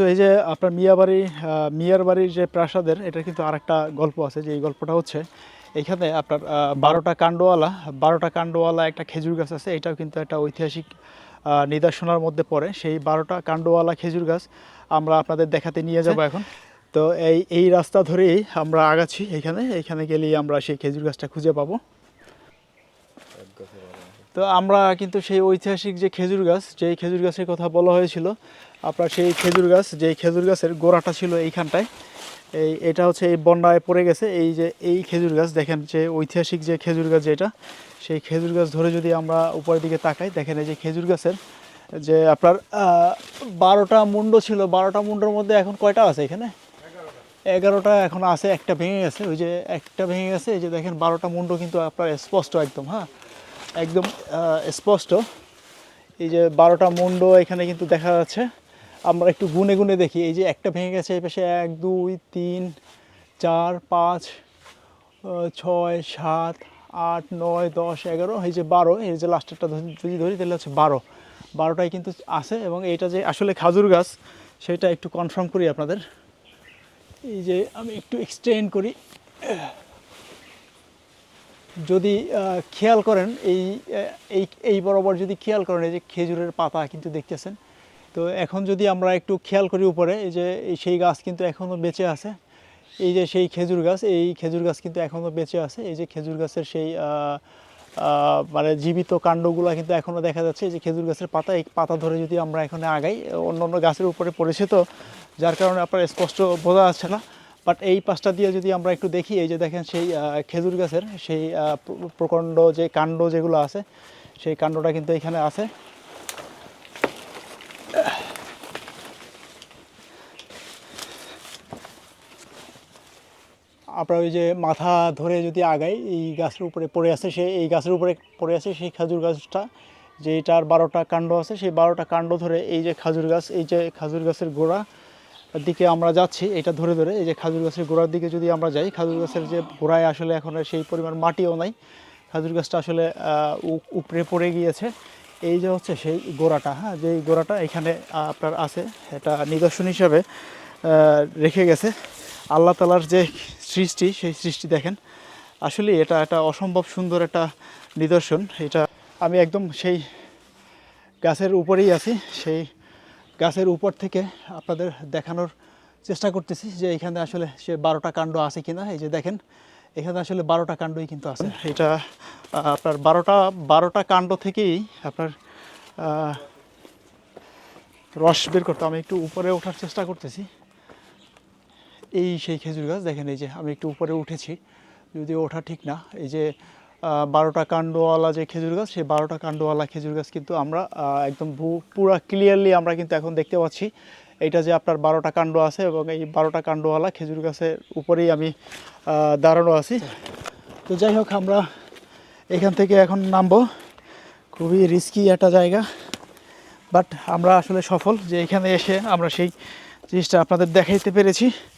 তো এই যে আপনার মিয়াবাড়ি মিয়ার বাড়ির যে প্রাসাদের এটা কিন্তু আরেকটা গল্প আছে, যে এই গল্পটা হচ্ছে এইখানে আপনার বারোটা কাণ্ডওয়ালা বারোটা কাণ্ডওয়ালা একটা খেজুর গাছ আছে, এটাও কিন্তু একটা ঐতিহাসিক নিদর্শনার মধ্যে পড়ে। সেই বারোটা কাণ্ডওয়ালা খেজুর গাছ আমরা আপনাদের দেখাতে নিয়ে যাব এখন। তো এই এই রাস্তা ধরেই আমরা আগাচ্ছি এখানে এখানে গেলেই আমরা সেই খেজুর গাছটা খুঁজে পাবো। তো আমরা কিন্তু সেই ঐতিহাসিক যে খেজুর গাছ, যেই খেজুর গাছের কথা বলা হয়েছিল, আপনার সেই খেজুর গাছ, যেই খেজুর গাছের গোড়াটা ছিল এইখানটায়, এই, এটা হচ্ছে এই বন্যায় পড়ে গেছে, এই যে, এই খেজুর গাছ, দেখেন যে ঐতিহাসিক যে খেজুর গাছ যেটা, সেই খেজুর গাছ ধরে যদি আমরা উপরের দিকে তাকাই, দেখেন এই যে খেজুর গাছের যে আপনার বারোটা মুন্ড ছিল, বারোটা মুন্ডর মধ্যে এখন কয়টা আছে এখানে? এগারোটা এখন আছে, একটা ভেঙে গেছে, ওই যে একটা ভেঙে গেছে, এই যে দেখেন বারোটা মুন্ড কিন্তু আপনার স্পষ্ট একদম হ্যাঁ? একদম স্পষ্ট। এই যে বারোটা মুন্ড এখানে কিন্তু দেখা যাচ্ছে। আমরা একটু গুনে গুনে দেখি। এই যে একটা ভেঙে গেছে, এই পাশে এক, দুই, তিন, চার, পাঁচ ছয়, সাত, আট, নয়, দশ, এগারো, এই যে বারো, এই যে লাস্টেরটা যদি ধরি তাহলে হচ্ছে বারো। বারোটাই কিন্তু আছে এবং এটা যে আসলে খাজুর গাছ, সেটা একটু কনফার্ম করি আপনাদের। এই যে আমি একটু এক্সটেন্ড করি। যদি খেয়াল করেন, এই এই এই বরাবর যদি খেয়াল করেন, এই যে খেজুরের পাতা কিন্তু দেখতেছেন, তো এখন যদি আমরা একটু খেয়াল করি উপরে, এই যে সেই গাছ কিন্তু এখনও বেঁচে আছে, এই যে সেই খেজুর গাছ, এই খেজুর গাছ কিন্তু এখনও বেঁচে আছে, এই যে খেজুর গাছের সেই মানে জীবিত কাণ্ডগুলো কিন্তু এখনও দেখা যাচ্ছে, এই যে খেজুর গাছের পাতা, এই পাতা ধরে যদি আমরা এখানে আগাই অন্য অন্য গাছের উপরে পড়েছে তো, যার কারণে আপনার স্পষ্ট বোঝা যাচ্ছে না। বাট এই পাশটা দিয়ে যদি আমরা একটু দেখি, এই যে দেখেন সেই খেজুর গাছের সেই প্রকাণ্ড যে কাণ্ড যেগুলো আছে, সেই কাণ্ডটা কিন্তু এখানে আছে। আপনার ওই যে মাথা ধরে যদি আগাই, এই গাছের উপরে পড়ে আছে সে, এই গাছের উপরে পড়ে আছে সেই খাজুর গাছটা যেটার বারোটা কাণ্ড আছে, সেই বারোটা কাণ্ড ধরে এই যে খাজুর গাছ, এই যে খাজুর গাছের গোড়া দিকে আমরা যাচ্ছি, এটা ধরে ধরে, এই যে খাজুর গাছের গোড়ার দিকে যদি আমরা যাই, খাজুর গাছের যে গোড়ায় আসলে এখন সেই পরিমাণ মাটিও নাই। খাজুর গাছটা আসলে উপরে পড়ে গিয়েছে। এই যে হচ্ছে সেই গোড়াটা হ্যাঁ যেই গোড়াটা এখানে আপনার আছে, এটা নিদর্শন হিসাবে রেখে গেছে। আল্লাহ তালার যে সৃষ্টি, সেই সৃষ্টি দেখেন। আসলে এটা একটা অসম্ভব সুন্দর একটা নিদর্শন। এটা আমি একদম সেই গাছের উপরেই আছি, সেই গাছের উপর থেকে আপনাদের দেখানোর চেষ্টা করতেছি যে এখানে আসলে সে বারোটা কাণ্ড আছে কিনা। এই যে দেখেন, এখানে আসলে বারোটা কাণ্ডই কিন্তু আছে। এটা আপনার বারোটা বারোটা কাণ্ড থেকেই আপনার রস বের করতে আমি একটু উপরে ওঠার চেষ্টা করতেছি। এই সেই খেজুর গাছ, দেখেন এই যে আমি একটু উপরে উঠেছি, যদিও ওঠা ঠিক না। এই যে বারোটা কাণ্ডওয়ালা যে খেজুর গাছ, সেই বারোটা কাণ্ডওয়ালা খেজুর গাছ কিন্তু আমরা একদম পুরা ক্লিয়ারলি আমরা কিন্তু এখন দেখতে পাচ্ছি। এটা যে আপনার বারোটা কাণ্ড আছে এবং এই বারোটা কাণ্ডওয়ালা খেজুর গাছের উপরেই আমি দাঁড়ানো আছি। তো যাই হোক, আমরা এখান থেকে এখন নামবো। খুবই রিস্কি একটা জায়গা বাট আমরা আসলে সফল যে এখানে এসে আমরা সেই জিনিসটা আপনাদের দেখাইতে পেরেছি।